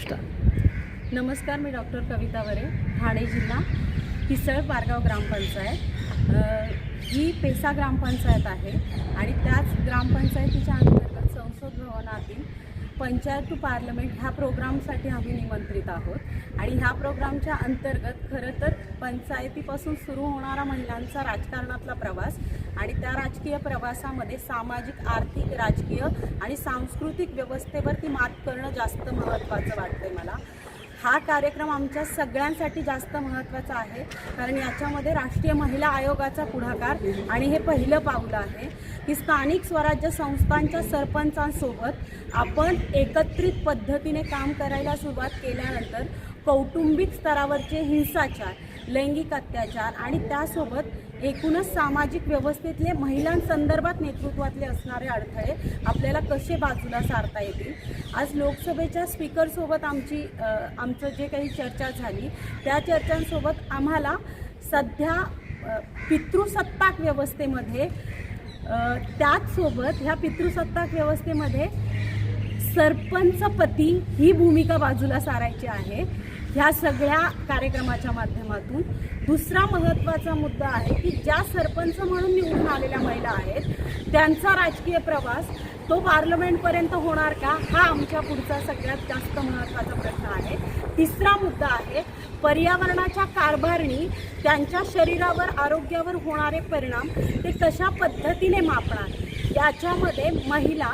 गोष्ट. नमस्कार मी डॉक्टर कविता वरे ठाणे जिल्हा हिसळ पारगाव ग्रामपंचायत. ही पेसा ग्रामपंचायत आहे आणि त्याच ग्रामपंचायतीच्या अंतर्गत संसद भवनातील पंचायत टू पार्लमेंट ह्या प्रोग्रामसाठी आम्ही निमंत्रित आहोत. आणि ह्या प्रोग्रामच्या अंतर्गत खरं तर पंचायतीपासून सुरू होणारा महिलांचा राजकारणातला प्रवास आणि त्या राजकीय प्रवासामध्ये सामाजिक आर्थिक राजकीय आणि सांस्कृतिक व्यवस्थेवरती मात करणं जास्त महत्त्वाचं वाटतं मला. हा कार्यक्रम आमच्या सगळ्यांसाठी जास्त महत्त्वाचा आहे. कारण याच्यामध्ये राष्ट्रीय महिला आयोगाचा पुढाकार आणि हे पहिलं पाऊल आहे. की स्थानिक स्वराज्य संस्थांच्या सरपंचांसोबत आपण एकत्रित पद्धतीने काम करायला सुरुवात केल्यानंतर कौटुंबिक स्तरावरचे हिंसाचार लैंगिक अत्याचार आणि त्यासोबत एकूणच सामाजिक व्यवस्थेतले महिलांसंदर्भात नेतृत्वातले असणारे अडथळे आपल्याला कसे बाजूला सारता येतील? आज लोकसभेच्या स्पीकरसोबत आमची आमचं जे काही चर्चा झाली त्या चर्चांसोबत आम्हाला सध्या पितृसत्ताक व्यवस्थेमध्ये त्याचसोबत ह्या पितृसत्ताक व्यवस्थेमध्ये सरपंचपती ही भूमिका बाजूला सारायची आहे. ह्या सगळ्या कार्यक्रमाच्या माध्यमातून दुसरा महत्त्वाचा मुद्दा आहे की ज्या सरपंच म्हणून निवडून आलेल्या महिला आहेत त्यांचा राजकीय प्रवास तो पार्लमेंटपर्यंत होणार का? हा आमच्या पुढचा सगळ्यात जास्त महत्त्वाचा प्रश्न आहे. तिसरा मुद्दा आहे पर्यावरणाच्या कारभारणी त्यांच्या शरीरावर आरोग्यावर होणारे परिणाम ते कशा पद्धतीने मापणार? याच्यामध्ये महिला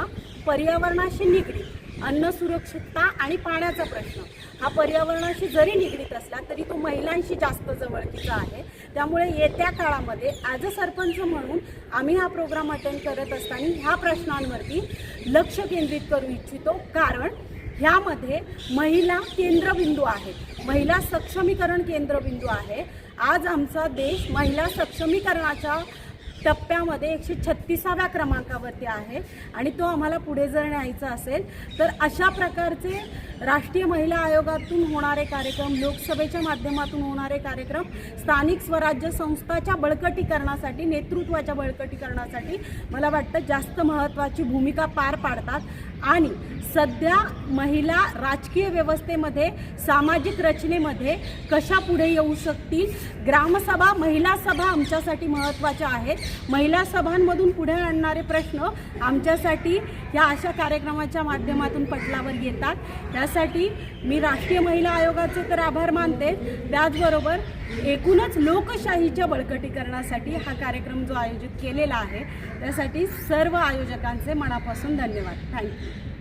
पर्यावरणाशी निगडीत अन्न सुरक्षितता आणि पाण्याचा प्रश्न. हा पर्यावरणाशी जरी निगडीत असला तरी तो महिलांशी जास्त जवळकीचा आहे. त्यामुळे येत्या काळामध्ये ॲज अ सरपंच म्हणून आम्ही हा प्रोग्राम अटेंड करत असताना ह्या प्रश्नांवरती लक्ष केंद्रित करू इच्छितो. कारण ह्यामध्ये महिला केंद्रबिंदू आहेत. महिला सक्षमीकरण केंद्रबिंदू आहे. आज आमचा देश महिला सक्षमीकरणाच्या टप्प्यामध्ये एकशे छत्तीसाव्या क्रमांकावरती आहे आणि तो आम्हाला पुढे जर न्यायचा असेल तर अशा प्रकारचे राष्ट्रीय महिला आयोगातून होणारे कार्यक्रम लोकसभेच्या माध्यमातून होणारे कार्यक्रम स्थानिक स्वराज्य संस्थाच्या बळकटीकरणासाठी नेतृत्वाच्या बळकटीकरणासाठी मला वाटतं जास्त महत्त्वाची भूमिका पार पाडतात. आणि सध्या महिला राजकीय व्यवस्थेमध्ये सामाजिक रचनेमध्ये कशा पुढे येऊ शकतील? ग्रामसभा महिला सभा आमच्यासाठी महत्त्वाच्या आहेत. महिला सभांमधून पुढे आणणारे प्रश्न आमच्यासाठी या अशा कार्यक्रमाच्या माध्यमातून पटलावर येतात. त्यासाठी मी राष्ट्रीय महिला आयोगाचे तर आभार मानते. त्याचबरोबर एकूणच लोकशाहीच्या बळकटीकरणासाठी हा कार्यक्रम जो आयोजित केलेला आहे त्यासाठी सर्व आयोजकांचे मनापासून धन्यवाद. थँक्यू